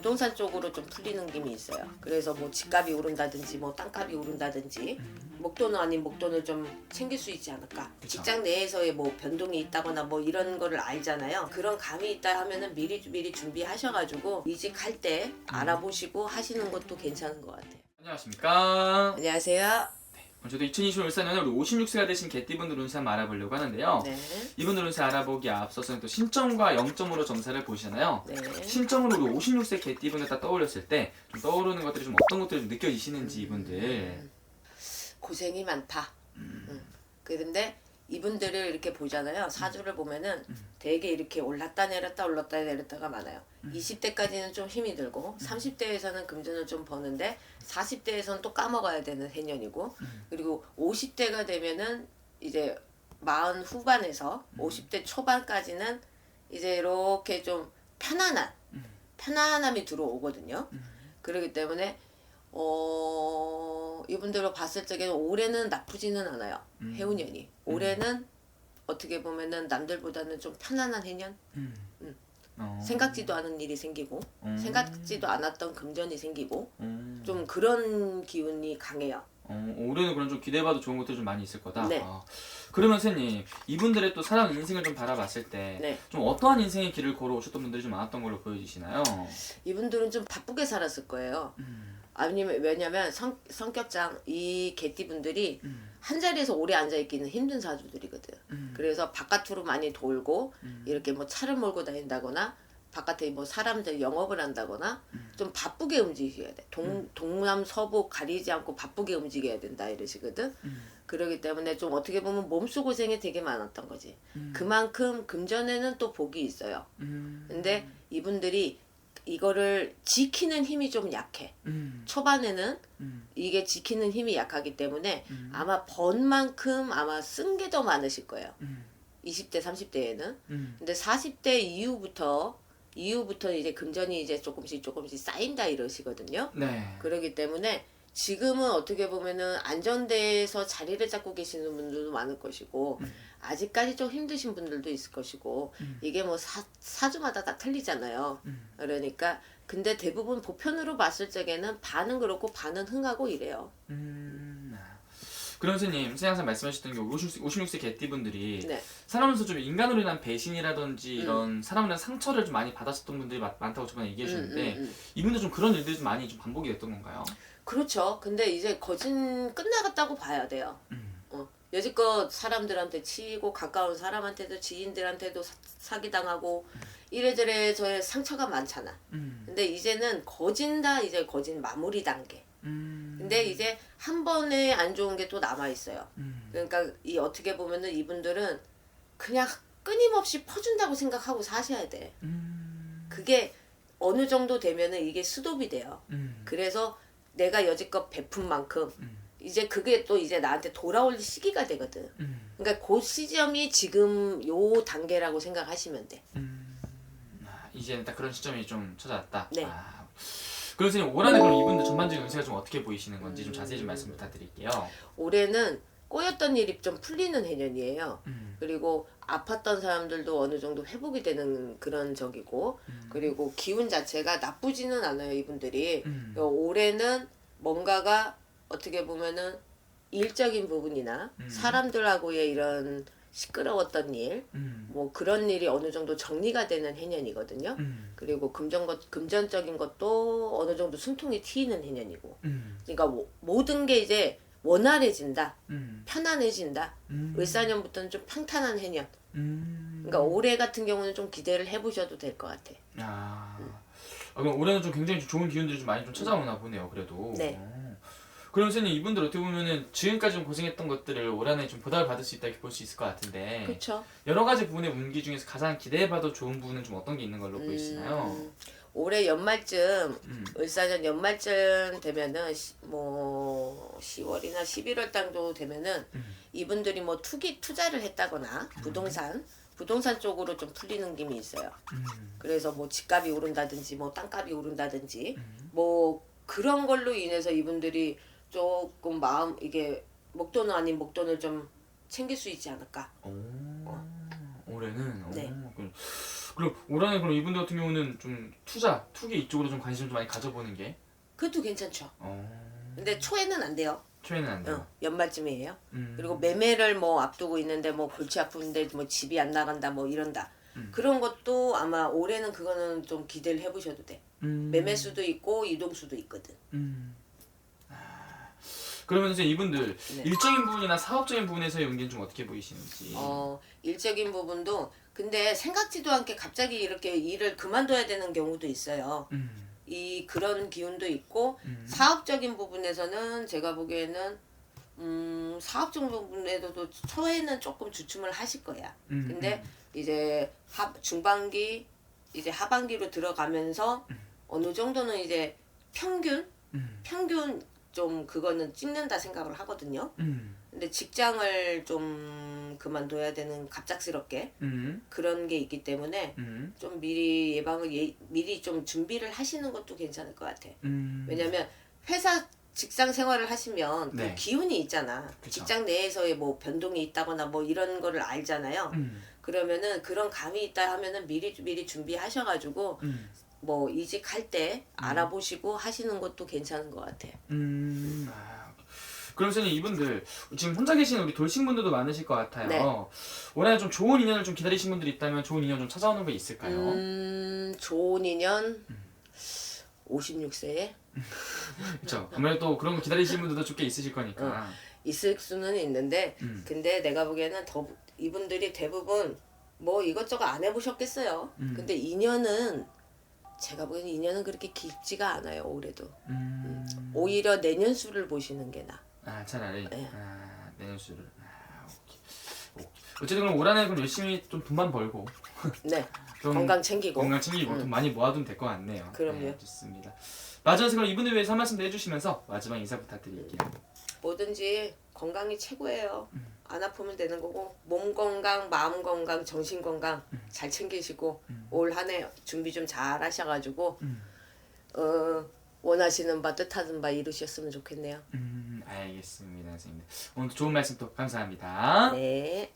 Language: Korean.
부동산 쪽으로 좀 풀리는 힘이 있어요. 그래서 뭐 집값이 오른다든지 뭐 땅값이 오른다든지 목돈은 아닌 목돈을 좀 챙길 수 있지 않을까. 그쵸. 직장 내에서의 뭐 변동이 있다거나 뭐 이런 거를 알잖아요. 그런 감이 있다 하면은 미리 미리 준비하셔가지고 이직할 때 알아보시고 하시는 것도 괜찮은 것 같아요. 안녕하십니까. 안녕하세요. 저도 2020년 울산에는 우리 56세가 되신 개띠분들 운세 한번 알아보려고 하는데요. 네. 이분들 운세 알아보기 앞서서는 또 신점과 영점으로 점사를 보시잖아요. 네. 신점으로 우리 56세 개띠분을 딱 떠올렸을 때 좀 떠오르는 것들이 좀 어떤 것들이 좀 느껴지시는지 이분들. 고생이 많다. 음. 그런데 이분들을 이렇게 보잖아요. 사주를 보면은 되게 이렇게 올랐다 내렸다 올랐다 내렸다가 많아요. 20대까지는 좀 힘이 들고 30대에서는 금전을 좀 버는데 40대에서는 또 까먹어야 되는 해년이고 그리고 50대가 되면은 이제 마흔 후반에서 50대 초반까지는 이제 이렇게 좀 편안한 편안함이 들어오거든요. 그렇기 때문에 어 이분들을 봤을 적에는 올해는 나쁘지는 않아요. 음. 해운년이 올해는 어떻게 보면은 남들보다는 좀 편안한 해년 음. 음. 어. 생각지도 않은 일이 생기고 음. 생각지도 않았던 금전이 생기고 음. 좀 그런 기운이 강해요. 어, 올해는 그런 좀 기대해봐도 좋은 것들이 좀 많이 있을 거다. 네. 아, 그러면 선생님 이분들의 또 살아온 인생을 좀 바라봤을 때좀 네. 어떠한 인생의 길을 걸어오셨던 분들이 좀 많았던 걸로 보여지시나요? 이분들은 좀 바쁘게 살았을 거예요. 아니면 왜냐면 성, 성격상 이 개띠분들이 한 자리에서 오래 앉아 있기는 힘든 사주들이거든. 그래서 바깥으로 많이 돌고 이렇게 뭐 차를 몰고 다닌다거나 바깥에 뭐 사람들 영업을 한다거나 좀 바쁘게 움직여야 돼. 동, 동남 서부 가리지 않고 바쁘게 움직여야 된다 이러시거든. 그러기 때문에 좀 어떻게 보면 몸수 고생이 되게 많았던 거지. 그만큼 금전에는 또 복이 있어요. 음. 근데 이분들이 이거를 지키는 힘이 좀 약해. 음. 초반에는 음. 이게 지키는 힘이 약하기 때문에 아마 번 만큼 아마 쓴 게 더 많으실 거예요. 음. 20대, 30대에는. 음. 근데 40대 이후부터 이후부터 이제 금전이 이제 조금씩 조금씩 쌓인다 이러시거든요. 네. 그러기 때문에 지금은 어떻게 보면은 안전대에서 자리를 잡고 계시는 분들도 많을 것이고 아직까지 좀 힘드신 분들도 있을 것이고 이게 뭐 사, 사주마다 다 틀리잖아요. 그러니까 근데 대부분 보편으로 봤을 적에는 반은 그렇고 반은 흥하고 이래요. 음. 그럼 선생님, 선생님 항상 말씀하셨던 게 56, 56세 개띠분들이 네. 살아오면서 좀 인간으로 인한 배신이라든지 이런 사람에 대한 상처를 좀 많이 받았었던 분들이 많, 많다고 저번에 얘기해 주셨는데 음, 음, 음. 이분들 좀 그런 일들이 좀 많이 좀 반복이 됐던 건가요? 그렇죠. 근데 이제 거진 끝나갔다고 봐야 돼요. 어, 여지껏 사람들한테 치이고 가까운 사람한테도 지인들한테도 사, 사기당하고 이래저래 저의 상처가 많잖아. 음. 근데 이제는 거진 다 이제 거진 마무리 단계. 음. 근데 이제 한 번에 안 좋은 게 또 남아 있어요. 음. 그러니까 이 어떻게 보면은 이분들은 그냥 끊임없이 퍼준다고 생각하고 사셔야 돼. 음. 그게 어느 정도 되면은 이게 스톱이 돼요. 음. 그래서 내가 여지껏 베푼 만큼 음. 이제 그게 또 이제 나한테 돌아올 시기가 되거든. 음. 그러니까 그 시점이 지금 요 단계라고 생각하시면 돼. 아, 이제는 딱 그런 시점이 좀 찾아왔다. 네. 아. 그럼 선생님 올 한해 그럼 이분들 전반적인 운세가 좀 어떻게 보이시는 건지 좀 자세히 좀 말씀 부탁드릴게요. 올해는 꼬였던 일이 좀 풀리는 해년이에요. 음. 그리고 아팠던 사람들도 어느 정도 회복이 되는 그런 적이고 그리고 기운 자체가 나쁘지는 않아요 이분들이 음. 그러니까 올해는 뭔가가 어떻게 보면은 일적인 부분이나 음. 사람들하고의 이런 시끄러웠던 일, 음. 뭐 그런 일이 어느 정도 정리가 되는 해년이거든요. 음. 그리고 금전 것, 금전적인 것도 어느 정도 숨통이 트이는 해년이고. 음. 그러니까 모, 모든 게 이제 원활해진다, 음. 편안해진다. 음. 을사년부터는 좀 평탄한 해년. 음. 그러니까 올해 같은 경우는 좀 기대를 해보셔도 될 것 같아. 아. 아, 그럼 올해는 좀 굉장히 좋은 기운들이 좀 많이 좀 찾아오나 보네요. 그래도. 네. 어. 그럼 선생님 이분들 어떻게 보면은 지금까지 좀 고생했던 것들을 올 한해 좀 보답을 받을 수 있다 이렇게 볼 수 있을 것 같은데 그렇죠. 여러 가지 부분의 운기 중에서 가장 기대해봐도 좋은 부분은 좀 어떤 게 있는 걸로 보이시나요? 음, 올해 연말쯤 음. 을사년 연말쯤 되면은 시- 뭐 10월이나 11월 정도 되면은 음. 이분들이 뭐 투기 투자를 했다거나 부동산 부동산 쪽으로 좀 풀리는 힘이 있어요. 음. 그래서 뭐 집값이 오른다든지 뭐 땅값이 오른다든지 뭐 그런 걸로 인해서 이분들이 조금 마음 이게 목돈은 아닌 목돈을 좀 챙길 수 있지 않을까. 오. 올해는 네. 오, 그- 그럼 올한해 그럼 이분들 같은 경우는 좀 투자, 투기 이쪽으로 좀 관심을 좀 많이 가져보는 게 그것도 괜찮죠. 어, 근데 초에는 안 돼요. 초에는 안 돼요. 어, 연말쯤이에요. 음. 그리고 매매를 뭐 앞두고 있는데 뭐 골치 아픈데 뭐 집이 안 나간다 뭐 이런다. 그런 것도 아마 올해는 그거는 좀 기대를 해보셔도 돼. 음. 매매 수도 있고 이동 수도 있거든. 음. 아, 그러면 이제 이분들 네. 일적인 부분이나 사업적인 부분에서의 용기는 좀 어떻게 보이시는지. 어 일적인 부분도 근데 생각지도 않게 갑자기 이렇게 일을 그만둬야 되는 경우도 있어요. 음. 이 그런 기운도 있고 음. 사업적인 부분에서는 제가 보기에는 음 사업적 부분에서도 초에는 조금 주춤을 하실 거야. 음, 근데 이제 하, 중반기 이제 하반기로 들어가면서 어느 정도는 이제 평균 음. 평균 좀 그거는 찍는다 생각을 하거든요. 음. 근데 직장을 좀 그만둬야 되는 갑작스럽게 음. 그런 게 있기 때문에 음. 좀 미리 예방을 예, 미리 좀 준비를 하시는 것도 괜찮을 것 같아. 음. 왜냐면 회사 직장 생활을 하시면 네. 그 기운이 있잖아. 그쵸. 직장 내에서의 뭐 변동이 있다거나 뭐 이런 거를 알잖아요. 음. 그러면은 그런 감이 있다 하면은 미리 미리 준비하셔가지고 음. 뭐 이직할 때 알아보시고 하시는 것도 괜찮은 것 같아. 음. 아. 그럼 선생님 이분들 지금 혼자 계시는 우리 돌싱분들도 많으실 것 같아요. 네. 올해 좀 좋은 인연을 좀 기다리신 분들이 있다면 좋은 인연 좀 찾아오는 거 있을까요? 음, 좋은 인연 56세에 그렇죠. 아무래도 그런 거 기다리시는 분들도 좀 꽤 있으실 거니까. 있을 수는 있는데 음. 근데 내가 보기에는 더 이분들이 대부분 뭐 이것저것 안 해보셨겠어요. 음. 근데 인연은 제가 보기에는 인연은 그렇게 깊지가 않아요 올해도. 음. 오히려 내년 수를 보시는 게 나. 아 차라리 네. 아, 내년 수를. 아, 오케이. 오케이. 어쨌든 그럼 올 한해 그럼 열심히 좀 돈만 벌고 네. 좀 건강 챙기고. 건강 챙기고 돈 많이 모아두면 될 것 같네요. 그럼요. 네, 좋습니다. 마지막에 그럼 이분들 위해서 한 말씀도 해주시면서 마지막 인사 부탁드릴게요. 뭐든지 건강이 최고예요. 음. 안 아프면 되는 거고 몸 건강, 마음 건강, 정신 건강 음. 잘 챙기시고 올 한 해 준비 좀 잘 하셔가지고 음. 어, 원하시는 바 뜻하는 바 이루셨으면 좋겠네요. 음, 알겠습니다, 선생님. 오늘 좋은 말씀 또 감사합니다. 네.